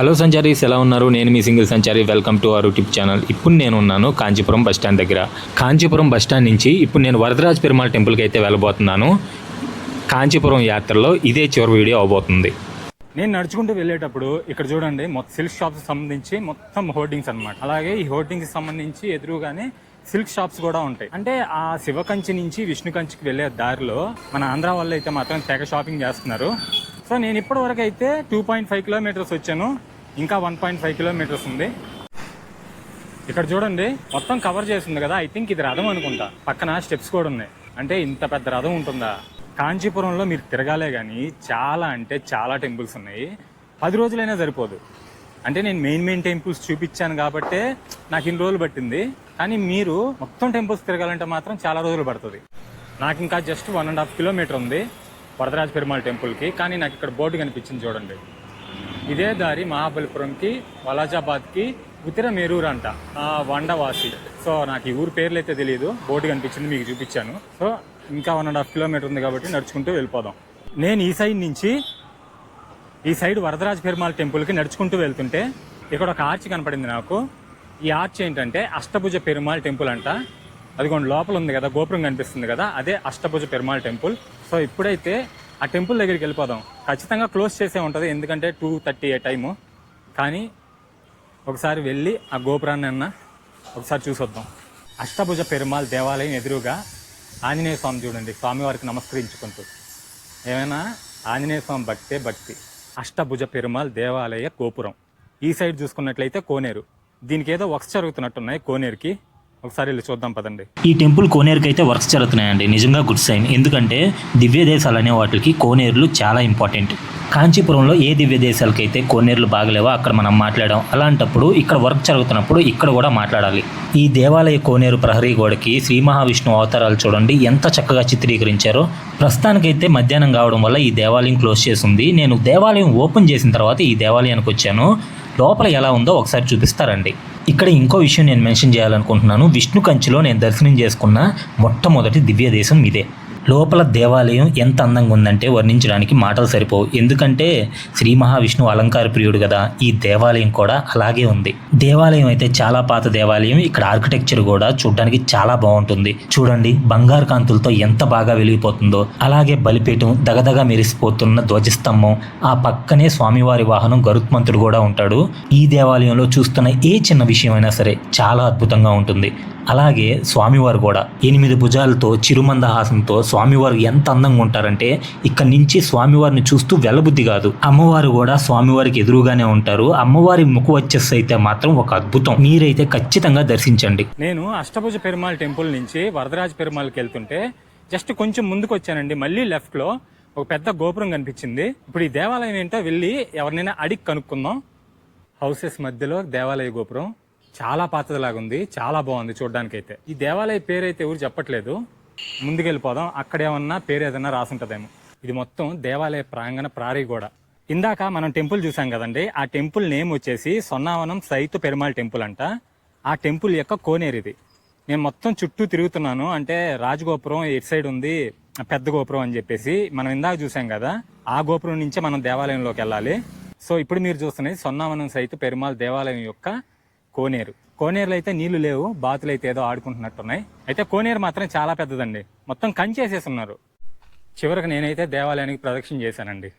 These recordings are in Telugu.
హలో సంచారీస్ ఎలా ఉన్నారు? నేను మీ single Sanchari. Welcome to our YouTube channel ఇప్పుడు నేను ఉన్నాను కాంచీపురం బస్ స్టాండ్ దగ్గర. కాంచీపురం బస్ స్టాండ్ నుంచి ఇప్పుడు నేను వరదరాజ్ పెరుమాళ్ టెంపుల్కి అయితే వెళ్ళబోతున్నాను. కాంచీపురం యాత్రలో ఇదే చివరి వీడియో అవబోతుంది. నేను నడుచుకుంటూ వెళ్ళేటప్పుడు ఇక్కడ చూడండి మొత్తం సిల్క్ షాప్స్ సంబంధించి మొత్తం హోర్డింగ్స్ అన్నమాట. అలాగే ఈ హోర్డింగ్స్ సంబంధించి ఎదురుగానే సిల్క్ షాప్స్ కూడా ఉంటాయి. అంటే ఆ శివకంచి నుంచి విష్ణు కంచికి వెళ్ళే దారిలో మన ఆంధ్ర వాళ్ళు అయితే మాత్రం తెగ షాపింగ్ చేస్తున్నారు. సో నేను ఇప్పటి వరకు అయితే టూ పాయింట్ ఫైవ్ కిలోమీటర్స్ వచ్చాను. ఇంకా వన్ పాయింట్ ఫైవ్ కిలోమీటర్స్ ఉంది. ఇక్కడ చూడండి మొత్తం కవర్ చేసింది కదా. ఐ థింక్ ఇది రథం అనుకుంటా. పక్కన స్టెప్స్ కూడా ఉన్నాయి. అంటే ఇంత పెద్ద రథం ఉంటుందా? కాంచీపురంలో మీరు తిరగాలే కానీ చాలా అంటే చాలా టెంపుల్స్ ఉన్నాయి. పది రోజులైనా సరిపోదు. అంటే నేను మెయిన్ మెయిన్ టెంపుల్స్ చూపించాను కాబట్టే నాకు ఇన్ని రోజులు పట్టింది. కానీ మీరు మొత్తం టెంపుల్స్ తిరగాలంటే మాత్రం చాలా రోజులు పడుతుంది. నాకు ఇంకా just one and half kilometre ఉంది. వరదరాజ పెరుమాళ్ టెంపుల్కి కానీ నాకు ఇక్కడ బోర్డు కనిపించింది చూడండి. ఇదే దారి మహాబలిపురంకి వలాజాబాద్కి ఉత్తర అంట. ఆ, వండవాసి. సో నాకు ఈ ఊరు పేర్లు అయితే తెలియదు బోర్డు కనిపించింది మీకు చూపించాను. సో ఇంకా వన్ అండ్ హాఫ్ కిలోమీటర్ ఉంది కాబట్టి నడుచుకుంటూ వెళ్ళిపోదాం. నేను ఈ సైడ్ నుంచి ఈ సైడ్ వరదరాజ పెరుమాళ్ టెంపుల్కి నడుచుకుంటూ వెళ్తుంటే ఇక్కడ ఒక ఆర్చ్ కనపడింది నాకు. ఈ ఆర్చ్ ఏంటంటే అష్టభుజ పెరుమాళ్ టెంపుల్ అంట. అదిగోండి లోపల ఉంది కదా గోపురం కనిపిస్తుంది కదా అదే అష్టభుజ పెరుమాళ్ టెంపుల్. సో ఇప్పుడైతే ఆ టెంపుల్ దగ్గరికి వెళ్ళిపోదాం. ఖచ్చితంగా క్లోజ్ చేసే ఉంటుంది ఎందుకంటే టూ థర్టీ ఏ టైము కానీ ఒకసారి వెళ్ళి ఆ గోపురాన్ని అన్న ఒకసారి చూసొద్దాం. అష్టభుజ పెరుమాళ్ దేవాలయం ఎదురుగా ఆంజనేయ స్వామి చూడండి స్వామివారికి నమస్కరించుకుంటూ. ఏమైనా? ఆంజనేయ స్వామి భక్తే భక్తి. అష్టభుజ పెరుమాళ్ దేవాలయ గోపురం. ఈ సైడ్ చూసుకున్నట్లయితే కోనేరు. దీనికి ఏదో వర్క్స్ జరుగుతున్నట్టున్నాయి కోనేరుకి. ఒకసారి వెళ్ళి చూద్దాం పదండి. ఈ టెంపుల్ కోనేరుకి అయితే వర్క్స్ జరుగుతున్నాయండి. నిజంగా గుడ్ సైన్ ఎందుకంటే దివ్య దేశాలు అనే వాటికి కోనేరులు చాలా ఇంపార్టెంట్ కాంచీపురంలో ఏ దివ్య దేశాలకైతే కోనేరులు బాగలేవో అక్కడ మనం మాట్లాడాం. అలాంటప్పుడు ఇక్కడ వర్క్ జరుగుతున్నప్పుడు ఇక్కడ కూడా మాట్లాడాలి. ఈ దేవాలయ కోనేరు ప్రహరీ గోడకి శ్రీ మహావిష్ణువు అవతారాలు చూడండి. ఎంత చక్కగా చిత్రీకరించారో. ప్రస్తుతానికైతే మధ్యాహ్నం కావడం వల్ల ఈ దేవాలయం క్లోజ్ చేసి ఉంది నేను దేవాలయం ఓపెన్ చేసిన తర్వాత ఈ దేవాలయానికి వచ్చాను. లోపల ఎలా ఉందో ఒకసారి చూపిస్తారండి. ఇక్కడ ఇంకో విషయం నేను మెన్షన్ చేయాలనుకుంటున్నాను. విష్ణు కంచిలో నేను దర్శనం చేసుకున్న మొట్టమొదటి దివ్య దేశం ఇదే. లోపల దేవాలయం ఎంత అందంగా ఉందంటే వర్ణించడానికి మాటలు సరిపోవు. ఎందుకంటే శ్రీ మహావిష్ణువు అలంకార ప్రియుడు కదా ఈ దేవాలయం కూడా అలాగే ఉంది. దేవాలయం అయితే చాలా పాత దేవాలయం ఇక్కడ ఆర్కిటెక్చర్ కూడా చూడడానికి చాలా బాగుంటుంది. చూడండి బంగారు కాంతులతో ఎంత బాగా వెలిగిపోతుందో. అలాగే బలిపీఠం దగదగ మెరిసిపోతున్న ధ్వజస్తంభం ఆ పక్కనే స్వామివారి వాహనం గరుత్మంతుడు కూడా ఉంటాడు. ఈ దేవాలయంలో చూస్తున్న ఏ చిన్న విషయమైనా సరే చాలా అద్భుతంగా ఉంటుంది. అలాగే స్వామివారు కూడా ఎనిమిది భుజాలతో చిరుమందహాసంతో స్వామివారు ఎంత అందంగా ఉంటారంటే ఇక్కడ నుంచి స్వామివారిని చూస్తూ వెళ్ళబుద్ధి కాదు. అమ్మవారు కూడా స్వామివారికి ఎదురుగానే ఉంటారు. అమ్మవారి ముఖ వచ్చేసి అయితే మాత్రం ఒక అద్భుతం. మీరైతే ఖచ్చితంగా దర్శించండి. నేను అష్టభుజ పెరుమాళ్ టెంపుల్ నుంచి వరదరాజ పెరుమాళ్ళకి వెళ్తుంటే జస్ట్ కొంచెం ముందుకు వచ్చానండి. మళ్ళీ లెఫ్ట్లో ఒక పెద్ద గోపురం కనిపించింది. ఇప్పుడు ఈ దేవాలయం ఏంటో వెళ్ళి ఎవరినైనా అడిగి కనుక్కుందాం. హౌసెస్ మధ్యలో దేవాలయ గోపురం. చాలా పాతదిలాగా ఉంది చాలా బాగుంది చూడడానికి అయితే ఈ దేవాలయ పేరు అయితే ఎవరు చెప్పట్లేదు. ముందుకెళ్ళిపోదాం అక్కడేమన్నా పేరు ఏదన్నా రాసుంటుందేమో. ఇది మొత్తం దేవాలయ ప్రాంగణ ప్రారీ గోడ. ఇందాక మనం టెంపుల్ చూసాం కదండి ఆ టెంపుల్ నేమ్ వచ్చేసి సొన్నావనం సైతు పెరుమాళ్ టెంపుల్ అంట. ఆ టెంపుల్ యొక్క కోనేరిది. ఇది నేను మొత్తం చుట్టూ తిరుగుతున్నాను అంటే రాజగోపురం ఎటు సైడ్ ఉంది పెద్ద గోపురం అని చెప్పేసి. మనం ఇందాక చూసాం కదా ఆ గోపురం నుంచే మనం దేవాలయంలోకి వెళ్ళాలి. సో ఇప్పుడు మీరు చూస్తున్నది సొన్నావనం సైతు పెరుమాళ్ దేవాలయం యొక్క కోనేరు. కోనేరులో అయితే నీళ్ళు లేవు బాతులు అయితే ఏదో ఆడుకుంటున్నట్టున్నాయి. అయితే కోనేరు మాత్రం చాలా పెద్దదండి. మొత్తం కంచేసేసి ఉన్నారు చివరికి నేనైతే దేవాలయానికి ప్రదక్షిణ చేశానండి.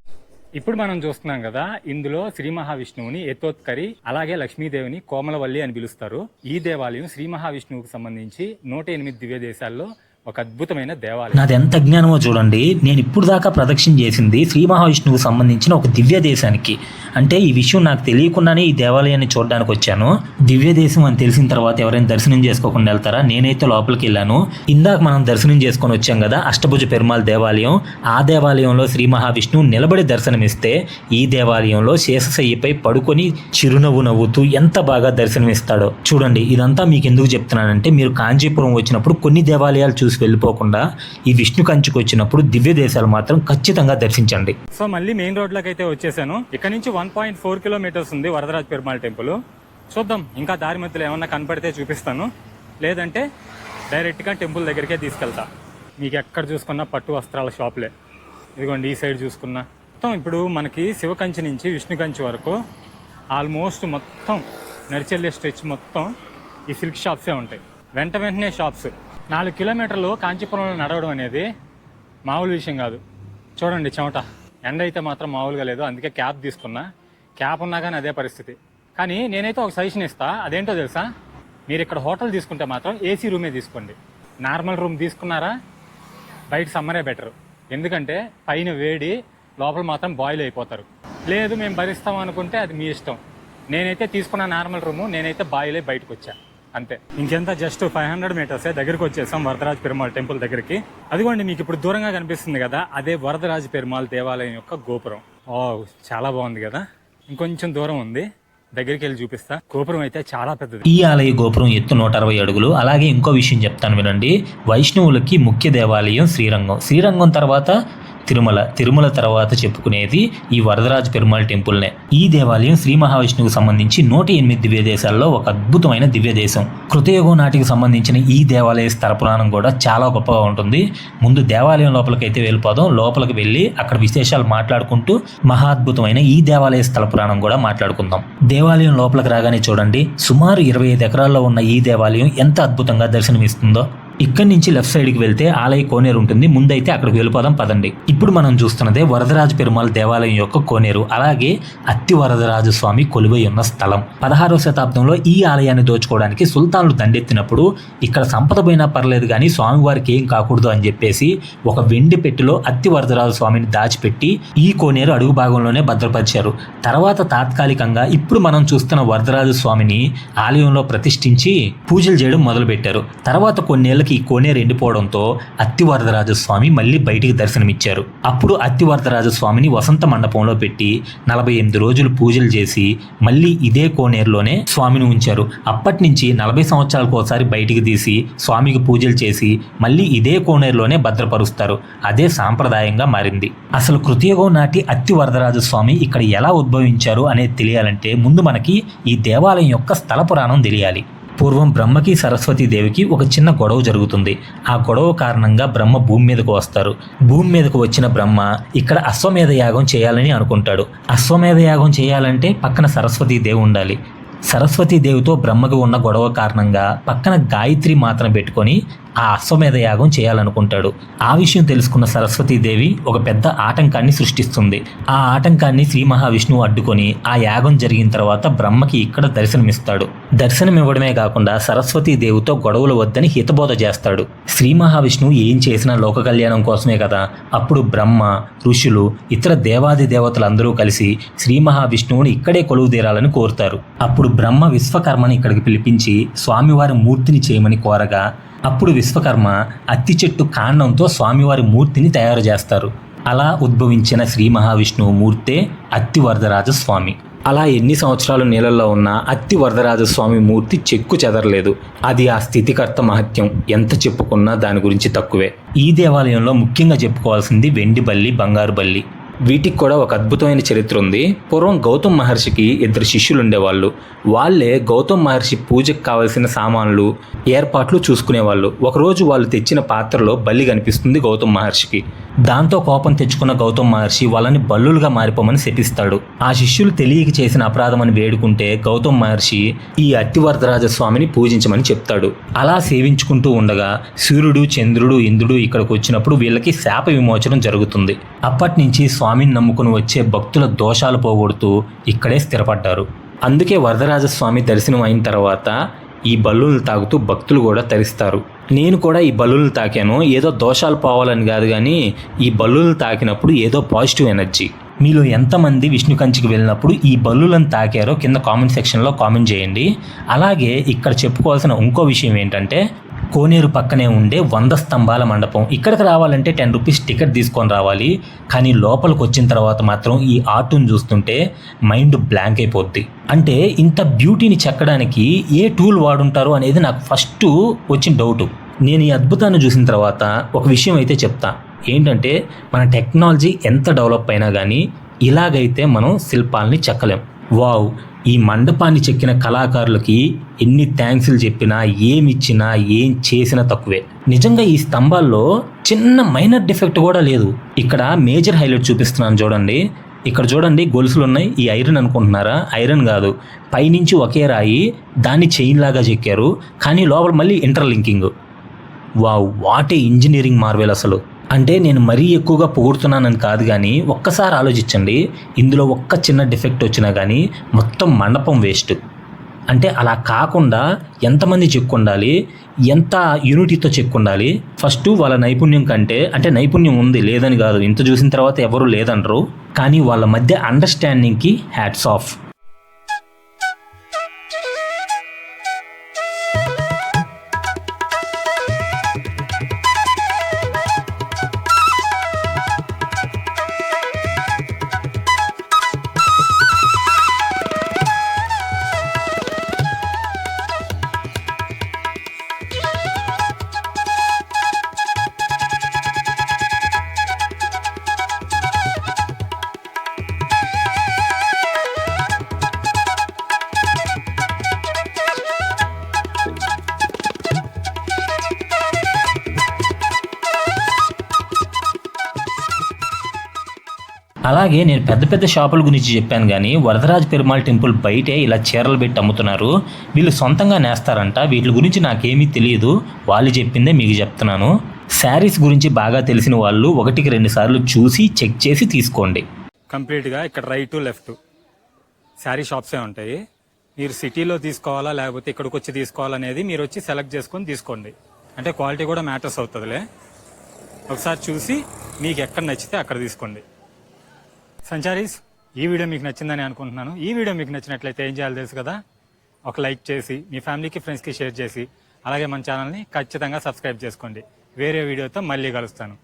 ఇప్పుడు మనం చూస్తున్నాం కదా ఇందులో శ్రీ మహావిష్ణువుని ఎత్తోత్కరి అలాగే లక్ష్మీదేవిని కోమలవల్లి అని పిలుస్తారు. ఈ దేవాలయం శ్రీ మహావిష్ణువుకు సంబంధించి నూట ఎనిమిది దివ్య దేశాల్లో ఒక అద్భుతమైన దేవాలయం. నాది ఎంత జ్ఞానమో చూడండి. నేను ఇప్పుడు దాకా ప్రదక్షిణ చేసింది శ్రీ మహావిష్ణువుకు సంబంధించిన ఒక దివ్య దేశానికి. అంటే ఈ విషయం నాకు తెలియకుండానే ఈ దేవాలయాన్ని చూడడానికి వచ్చాను. దివ్య దేశం అని తెలిసిన తర్వాత ఎవరైనా దర్శనం చేసుకోకుండా వెళ్తారా? నేనైతే లోపలికి వెళ్ళాను. ఇందాక మనం దర్శనం చేసుకొని వచ్చాం కదా అష్టభుజ పెరుమాళ్ దేవాలయం. ఆ దేవాలయంలో శ్రీ మహావిష్ణువు నిలబడి దర్శనమిస్తే ఈ దేవాలయంలో శేషశయ్యపై పడుకొని చిరునవ్వు నవ్వుతూ ఎంత బాగా దర్శనమిస్తాడో. చూడండి ఇదంతా మీకు ఎందుకు చెప్తున్నానంటే మీరు కాంచీపురం వచ్చినప్పుడు కొన్ని దేవాలయాలు చూసి వెళ్ళిపోకుండా ఈ విష్ణు కంచుకు వచ్చినప్పుడు దివ్య దేశాలు మాత్రం ఖచ్చితంగా దర్శించండి. సో మళ్ళీ మెయిన్ రోడ్లోకి అయితే వచ్చేసాను. ఇక్కడ నుంచి వన్ పాయింట్ ఫోర్ కిలోమీటర్స్ ఉంది వరదరాజ పెరుమాళ్ టెంపుల్. చూద్దాం ఇంకా దారి మధ్యలో ఏమన్నా కనపడితే చూపిస్తాను. లేదంటే డైరెక్ట్గా టెంపుల్ దగ్గరికే తీసుకెళ్తా. మీకు ఎక్కడ చూసుకున్నా పట్టు వస్త్రాల షాప్లే. ఇదిగోండి ఈ సైడ్ చూసుకున్నా. మొత్తం ఇప్పుడు మనకి శివకంచి నుంచి విష్ణు కంచి వరకు ఆల్మోస్ట్ మొత్తం నడిచెళ్ళే స్ట్రెచ్ మొత్తం ఈ సిల్క్ షాప్సే ఉంటాయి. వెంట వెంటనే షాప్స్. నాలుగు కిలోమీటర్లు కాంచీపురంలో నడవడం అనేది మామూలు విషయం కాదు. చూడండి చెమట. ఎండ అయితే మాత్రం మామూలుగా లేదు. అందుకే క్యాబ్ తీసుకున్నా. క్యాబ్ ఉన్నా కానీ అదే పరిస్థితి. కానీ నేనైతే ఒక సజెషన్ ఇస్తా. అదేంటో తెలుసా? మీరు ఇక్కడ హోటల్ తీసుకుంటే మాత్రం ఏసీ రూమే తీసుకోండి. నార్మల్ రూమ్ తీసుకున్నారా? బయట సమ్మరే బెటర్. ఎందుకంటే పైన వేడి లోపల మాత్రం బాయిల్ అయిపోతారు. లేదు మేము భరిస్తాం అనుకుంటే అది మీ ఇష్టం. నేనైతే తీసుకున్న నార్మల్ రూము నేనైతే బాయిలే బయటకు వచ్చాను అంతే. ఇంకెంత? Just five hundred metres. దగ్గరికి వచ్చేసాం వరదరాజ పెరుమాళ్ టెంపుల్ దగ్గరికి. అదిగోండి మీకు ఇప్పుడు దూరంగా కనిపిస్తుంది కదా అదే వరదరాజ పెరుమాళ్ దేవాలయం యొక్క గోపురం. ఓ చాలా బాగుంది కదా? ఇంకొంచెం దూరం ఉంది. దగ్గరికి వెళ్ళి చూపిస్తా. గోపురం అయితే చాలా పెద్దది. ఈ ఆలయ గోపురం ఎత్తు నూట అరవై అడుగులు. అలాగే ఇంకో విషయం చెప్తాను వినండి. వైష్ణవులకి ముఖ్య దేవాలయం శ్రీరంగం. శ్రీరంగం తర్వాత తిరుమల తిరుమల తర్వాత చెప్పుకునేది ఈ వరదరాజ పెరుమాళ్ టెంపుల్నే. ఈ దేవాలయం శ్రీ మహావిష్ణువుకు సంబంధించి నూట ఎనిమిది దివ్య దేశాల్లో ఒక అద్భుతమైన దివ్య దేశం కృతయుగం నాటికి సంబంధించిన ఈ దేవాలయ స్థలపురాణం కూడా చాలా గొప్పగా ఉంటుంది. ముందు దేవాలయం లోపలికైతే వెళ్ళిపోదాం. లోపలికి వెళ్ళి అక్కడ విశేషాలు మాట్లాడుకుంటూ మహాద్భుతమైన ఈ దేవాలయ స్థల పురాణం కూడా మాట్లాడుకుందాం. దేవాలయం లోపలికి రాగానే చూడండి సుమారు ఇరవై ఐదు ఎకరాల్లో ఉన్న ఈ దేవాలయం ఎంత అద్భుతంగా దర్శనమిస్తుందో. ఇక్కడి నుంచి లెఫ్ట్ సైడ్కి వెళ్తే ఆలయ కోనేరు ఉంటుంది. ముందైతే అక్కడికి వెళ్ళిపోదాం పదండి. ఇప్పుడు మనం చూస్తున్నదే వరదరాజ పెరుమాళ్ దేవాలయం యొక్క కోనేరు. అలాగే అత్తి వరదరాజు స్వామి కొలువై ఉన్న స్థలం. పదహారవ శతాబ్దంలో ఈ ఆలయాన్ని దోచుకోవడానికి సుల్తాన్లు దండెత్తినప్పుడు ఇక్కడ సంపద పోయినా పర్లేదు కానీ స్వామివారికి ఏం కాకూడదు అని చెప్పేసి ఒక వెండి పెట్టిలో అత్తి వరదరాజు స్వామిని దాచిపెట్టి ఈ కోనేరు అడుగు భాగంలోనే భద్రపరిచారు. తర్వాత తాత్కాలికంగా ఇప్పుడు మనం చూస్తున్న వరదరాజు స్వామిని ఆలయంలో ప్రతిష్ఠించి పూజలు చేయడం మొదలుపెట్టారు. తర్వాత కొన్నేళ్ళకి ఈ కోనేరు ఎండిపోవడంతో అత్తివరదరాజస్వామి మళ్ళీ బయటికి దర్శనమిచ్చారు. అప్పుడు అత్తివరదరాజస్వామిని వసంత మండపంలో పెట్టి నలభై ఎనిమిది రోజులు పూజలు చేసి మళ్ళీ ఇదే కోనేరులోనే స్వామిని ఉంచారు. అప్పటి నుంచి నలభై సంవత్సరాలకు ఒకసారి బయటికి తీసి స్వామికి పూజలు చేసి మళ్ళీ ఇదే కోనేరులోనే భద్రపరుస్తారు. అదే సాంప్రదాయంగా మారింది. అసలు కృతయుగం నాటి అత్తి స్వామి ఇక్కడ ఎలా ఉద్భవించారు అనేది తెలియాలంటే ముందు మనకి ఈ దేవాలయం యొక్క స్థల పురాణం తెలియాలి. పూర్వం బ్రహ్మకి సరస్వతి దేవికి ఒక చిన్న గొడవ జరుగుతుంది. ఆ గొడవ కారణంగా బ్రహ్మ భూమి మీదకు వస్తారు. భూమి మీదకు వచ్చిన బ్రహ్మ ఇక్కడ అశ్వమేధ యాగం చేయాలని అనుకుంటాడు. అశ్వమేధ యాగం చేయాలంటే పక్కన సరస్వతి దేవి ఉండాలి. సరస్వతి దేవితో బ్రహ్మకు ఉన్న గొడవ కారణంగా పక్కన గాయత్రి మాత్రం పెట్టుకొని ఆ అశ్వమేధ యాగం చేయాలనుకుంటాడు. ఆ విషయం తెలుసుకున్న సరస్వతీదేవి ఒక పెద్ద ఆటంకాన్ని సృష్టిస్తుంది. ఆ ఆటంకాన్ని శ్రీ మహావిష్ణువు అడ్డుకొని ఆ యాగం జరిగిన తర్వాత బ్రహ్మకి ఇక్కడ దర్శనమిస్తాడు. దర్శనం ఇవ్వడమే కాకుండా సరస్వతీదేవితో గొడవలు వద్దని హితబోధ చేస్తాడు. శ్రీ మహావిష్ణువు ఏం చేసినా లోక కళ్యాణం కోసమే కదా. అప్పుడు బ్రహ్మ ఋషులు ఇతర దేవాది దేవతలందరూ కలిసి శ్రీ మహావిష్ణువుని ఇక్కడే కొలువు తీరాలని కోరుతారు. అప్పుడు బ్రహ్మ విశ్వకర్మని ఇక్కడికి పిలిపించి స్వామివారి మూర్తిని చేయమని కోరగా అప్పుడు విశ్వకర్మ అత్తి చెట్టు కాండంతో స్వామివారి మూర్తిని తయారు చేస్తారు. అలా ఉద్భవించిన శ్రీ మహావిష్ణువు మూర్తే అత్తి వరదరాజ స్వామి. అలా ఎన్ని సంవత్సరాలు నీళ్ళల్లో ఉన్న అత్తి వరదరాజ స్వామి మూర్తి చెక్కు చెదరలేదు. అది ఆ స్థితికర్త మహత్యం. ఎంత చెప్పుకున్నా దాని గురించి తక్కువే. ఈ దేవాలయంలో ముఖ్యంగా చెప్పుకోవాల్సింది వెండి బల్లి బంగారు బల్లి వీటికి కూడా ఒక అద్భుతమైన చరిత్ర ఉంది. పూర్వం గౌతమ్ మహర్షికి ఇద్దరు శిష్యులు ఉండేవాళ్ళు వాళ్ళే గౌతమ్ మహర్షి పూజకు కావలసిన సామాన్లు ఏర్పాట్లు చూసుకునేవాళ్ళు. ఒకరోజు వాళ్ళు తెచ్చిన పాత్రలో బల్లి కనిపిస్తుంది గౌతమ్ మహర్షికి. దాంతో కోపం తెచ్చుకున్న గౌతమ్ మహర్షి వాళ్ళని బల్లులుగా మారిపోమని శపిస్తాడు. ఆ శిష్యులు తెలియక చేసిన అపరాధమని వేడుకుంటే గౌతమ్ మహర్షి ఈ అత్తివరదరాజ స్వామిని పూజించమని చెప్తాడు. అలా సేవించుకుంటూ ఉండగా సూర్యుడు చంద్రుడు ఇంద్రుడు ఇక్కడికి వచ్చినప్పుడు వీళ్ళకి శాప విమోచనం జరుగుతుంది. అప్పటి నుంచి స్వామిని నమ్ముకుని వచ్చే భక్తుల దోషాలు పోగొడుతూ ఇక్కడే స్థిరపడ్డారు. అందుకే వరదరాజస్వామి దర్శనం అయిన తర్వాత ఈ బల్లులను తాగుతూ భక్తులు కూడా తరిస్తారు. నేను కూడా ఈ బల్లులను తాకాను. ఏదో దోషాలు పోవాలని కాదు కానీ ఈ బల్లులను తాకినప్పుడు ఏదో పాజిటివ్ ఎనర్జీ. మీలో ఎంతమంది విష్ణు కంచికి వెళ్ళినప్పుడు ఈ బల్లులను తాకారో కింద కామెంట్ సెక్షన్లో కామెంట్ చేయండి. అలాగే ఇక్కడ చెప్పుకోవాల్సిన ఇంకో విషయం ఏంటంటే కోనేరు పక్కనే ఉండే వంద స్తంభాల మండపం. ఇక్కడికి రావాలంటే టెన్ రూపీస్ టికెట్ తీసుకొని రావాలి. కానీ లోపలికి వచ్చిన తర్వాత మాత్రం ఈ ఆర్టును చూస్తుంటే మైండ్ బ్లాంక్ అయిపోద్ది. అంటే ఇంత బ్యూటీని చెక్కడానికి ఏ టూల్ వాడుంటారు అనేది నాకు ఫస్ట్ వచ్చిన డౌట్. నేను ఈ అద్భుతాన్ని చూసిన తర్వాత ఒక విషయం అయితే చెప్తా. ఏంటంటే మన టెక్నాలజీ ఎంత డెవలప్ అయినా కానీ ఇలాగైతే మనం శిల్పాలని చెక్కలేం. వావ్! ఈ మండపాన్ని చెక్కిన కళాకారులకి ఎన్ని థ్యాంక్స్లు చెప్పినా ఏమిచ్చినా ఏం చేసినా తక్కువే. నిజంగా ఈ స్తంభాల్లో చిన్న మైనర్ డిఫెక్ట్ కూడా లేదు. ఇక్కడ మేజర్ హైలైట్ చూపిస్తున్నాను చూడండి. ఇక్కడ చూడండి గొలుసులు ఉన్నాయి. ఈ ఐరన్ అనుకుంటున్నారా? ఐరన్ కాదు. పైనుంచి ఒకే రాయి దాన్ని చైన్ లాగా చెక్కారు. కానీ లోపల మళ్ళీ interlinking wow what a engineering marvel అసలు. అంటే నేను మరీ ఎక్కువగా పొగుడుతున్నానని కాదు కానీ ఒక్కసారి ఆలోచించండి. ఇందులో ఒక్క చిన్న డిఫెక్ట్ వచ్చినా కానీ మొత్తం మండపం వేస్ట్. అంటే అలా కాకుండా ఎంతమంది చెక్కుండాలి? ఎంత యూనిటీతో చెక్కుండాలి? ఫస్ట్ వాళ్ళ నైపుణ్యం కంటే అంటే నైపుణ్యం ఉంది లేదని కాదు. ఇంత చూసిన తర్వాత ఎవరు లేదనరు కానీ వాళ్ళ మధ్య అండర్స్టాండింగ్కి హ్యాట్స్ ఆఫ్. అలాగే నేను పెద్ద పెద్ద షాపుల గురించి చెప్పాను కానీ వరదరాజ పెరుమాళ్ టెంపుల్ బయటే ఇలా చీరలు పెట్టి అమ్ముతున్నారు. వీళ్ళు సొంతంగా నేస్తారంట. వీటి గురించి నాకేమీ తెలియదు. వాళ్ళు చెప్పిందే మీకు చెప్తున్నాను. శారీస్ గురించి బాగా తెలిసిన వాళ్ళు ఒకటికి రెండు సార్లు చూసి చెక్ చేసి తీసుకోండి. కంప్లీట్గా ఇక్కడ రైట్ లెఫ్ట్. శారీ షాప్సే ఉంటాయి. మీరు సిటీలో తీసుకోవాలా లేకపోతే ఇక్కడికి వచ్చి తీసుకోవాలనేది మీరు వచ్చి సెలెక్ట్ చేసుకొని తీసుకోండి. అంటే క్వాలిటీ కూడా మ్యాటర్స్ అవుతుందిలే. ఒకసారి చూసి మీకు ఎక్కడ నచ్చితే అక్కడ తీసుకోండి. సంచారీస్ ఈ వీడియో మీకు నచ్చిందని అనుకుంటున్నాను. ఈ వీడియో మీకు నచ్చినట్లయితే ఏం చేయాలి తెలుసు కదా? ఒక లైక్ చేసి మీ ఫ్యామిలీకి ఫ్రెండ్స్కి షేర్ చేసి అలాగే మన ఛానల్ని ఖచ్చితంగా సబ్స్క్రైబ్ చేసుకోండి. వేరే వీడియోతో మళ్ళీ కలుస్తాను.